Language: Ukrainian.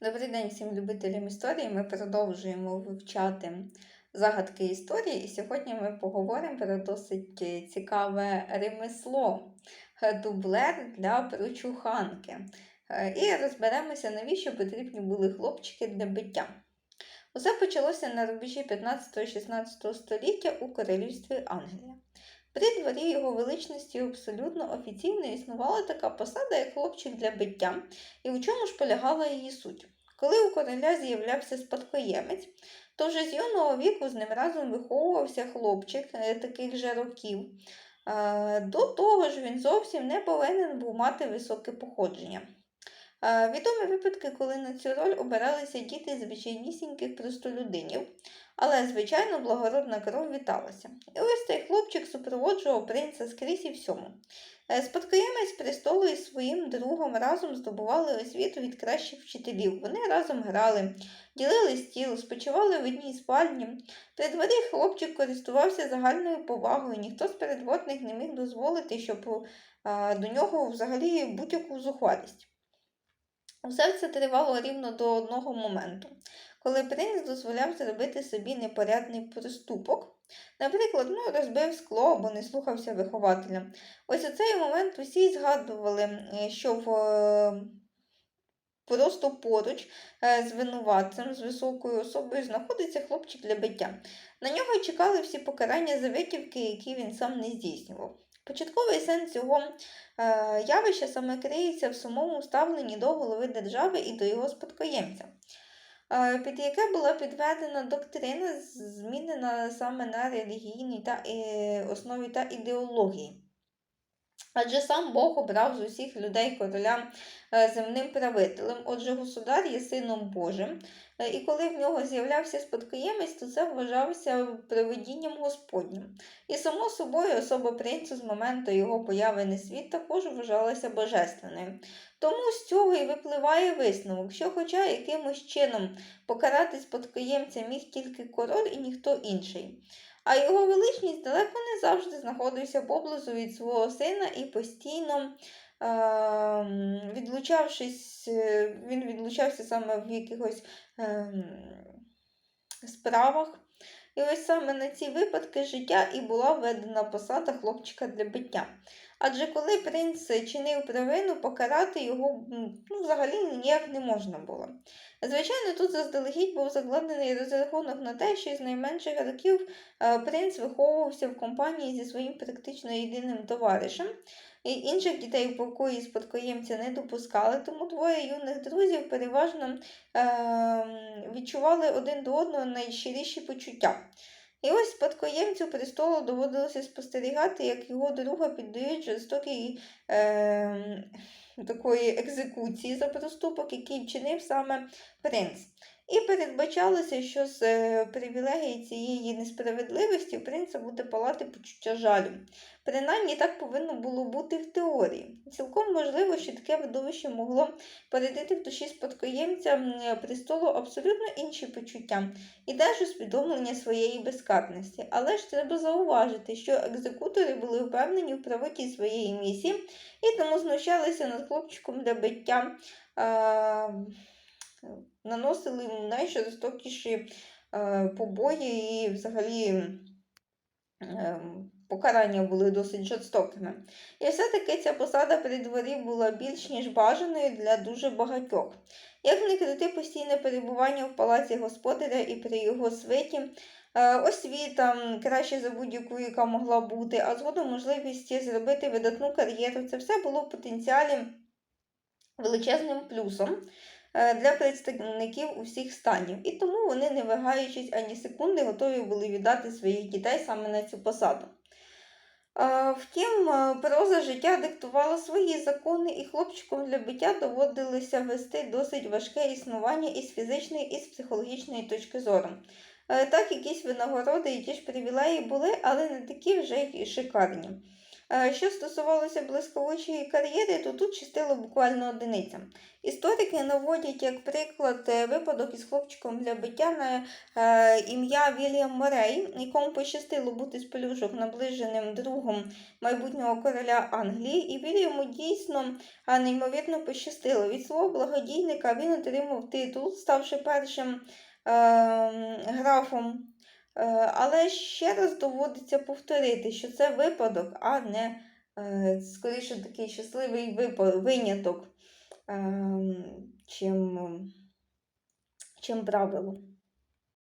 Добрий день всім любителям історії. Ми продовжуємо вивчати загадки історії, і сьогодні ми поговоримо про досить е, цікаве ремесло е, дублер для прочуханки. Е, І розберемося, навіщо потрібні були хлопчики для биття. Усе почалося на рубежі 15-16 століття у королівстві Англія. При дворі його величності абсолютно офіційно існувала така посада, як хлопчик для биття, і у чому ж полягала її суть. Коли у короля з'являвся спадкоємець, то вже з юного віку з ним разом виховувався хлопчик е, таких же років. До того ж, він зовсім не повинен був мати високе походження. Відомі випадки, коли на цю роль обиралися діти звичайнісіньких простолюдинів, але, звичайно, благородна кров віталася. І ось цей хлопчик супроводжував принца скрізь і всьому. Е, Спадкоємець престолу із своїм другом разом здобували освіту від кращих вчителів. Вони разом грали, ділили стіл, спочивали в одній спальні. При дворі хлопчик користувався загальною повагою, ніхто з передводних не міг дозволити, щоб до нього взагалі будь-яку зухвалість. Все це тривало рівно до одного моменту, коли принц дозволяв зробити собі непорядний проступок. Наприклад, ну, розбив скло або не слухався вихователя. Ось у цей момент усі згадували, е, що в, е, просто поруч е, з винуватцем, з високою особою, знаходиться хлопчик для биття. На нього чекали всі покарання за витівки, які він сам не здійснював. Початковий сенс цього явища саме криється в самому ставленні до голови держави і до його спадкоємця, під яке була підведена доктрина, змінена саме на релігійній та, е, основі та ідеології. Адже сам Бог обрав з усіх людей короля е, земним правителем, отже, государ є сином Божим, Е, і коли в нього з'являвся спадкоємець, то це вважався привидінням Господнім. І само собою особа принцу з моменту його появи на світ також вважалася божественною. Тому з цього і випливає висновок, що, хоча якимось чином покарати спадкоємця міг тільки король і ніхто інший. А його величність далеко не завжди знаходився поблизу від свого сина і постійно е, відлучавшись, е, він відлучався саме в якихось е, справах. І ось саме на ці випадки життя і була введена посада хлопчика для биття. Адже коли принц чинив провину, покарати його ну, взагалі ніяк не можна було. Звичайно, тут заздалегідь був закладений розрахунок на те, що з найменших років е, принц виховувався в компанії зі своїм практично єдиним товаришем. І інших дітей в покої спадкоємця не допускали, тому двоє юних друзів переважно е- відчували один до одного найщиріші почуття. І ось спадкоємцю престолу доводилося спостерігати, як його друга піддають жорстокій е, такої екзекуції за проступок, який вчинив саме принц. І передбачалося, що з е, привілегії цієї несправедливості принца буде палати почуття жалю. Принаймні так повинно було бути в теорії. Цілком можливо, що таке видовище могло порядити в душі спадкоємця престолу абсолютно інші почуття і теж усвідомлення своєї безкарності. Але ж треба зауважити, що екзекутори були впевнені в правоті своєї місії і тому знущалися над хлопчиком для биття. А, наносили найжорстокіші е, побої і взагалі е, покарання були досить жорстокими. І все-таки ця посада при дворі була більш ніж бажаною для дуже багатьох. Як не крити постійне перебування в палаці господаря і при його свиті, е, освіта краще за будь-яку, яка могла бути, а згодом можливість зробити видатну кар'єру, це все було в потенціалі величезним плюсом для представників усіх станів. І тому вони, не вагаючись ані секунди, готові були віддати своїх дітей саме на цю посаду. Е, Втім, е, проза життя диктувала свої закони, і хлопчикам для биття доводилося вести досить важке існування із фізичної і з психологічної точки зору. Е, Так, якісь винагороди і ті ж привілеї були, але не такі вже й шикарні. Е, Що стосувалося блискавичої кар'єри, то тут щастило буквально одиницям. Історики наводять як приклад е, випадок із хлопчиком для биття на е, ім'я Вільям Морей, якому пощастило бути з пелюшок наближеним другом майбутнього короля Англії, і Вільяму дійсно неймовірно пощастило. Від свого благодійника він отримав титул, ставши першим е, графом. Е, Але ще раз доводиться повторити, що це випадок, а не е, скоріше такий щасливий виняток, ем, чим, чим правило.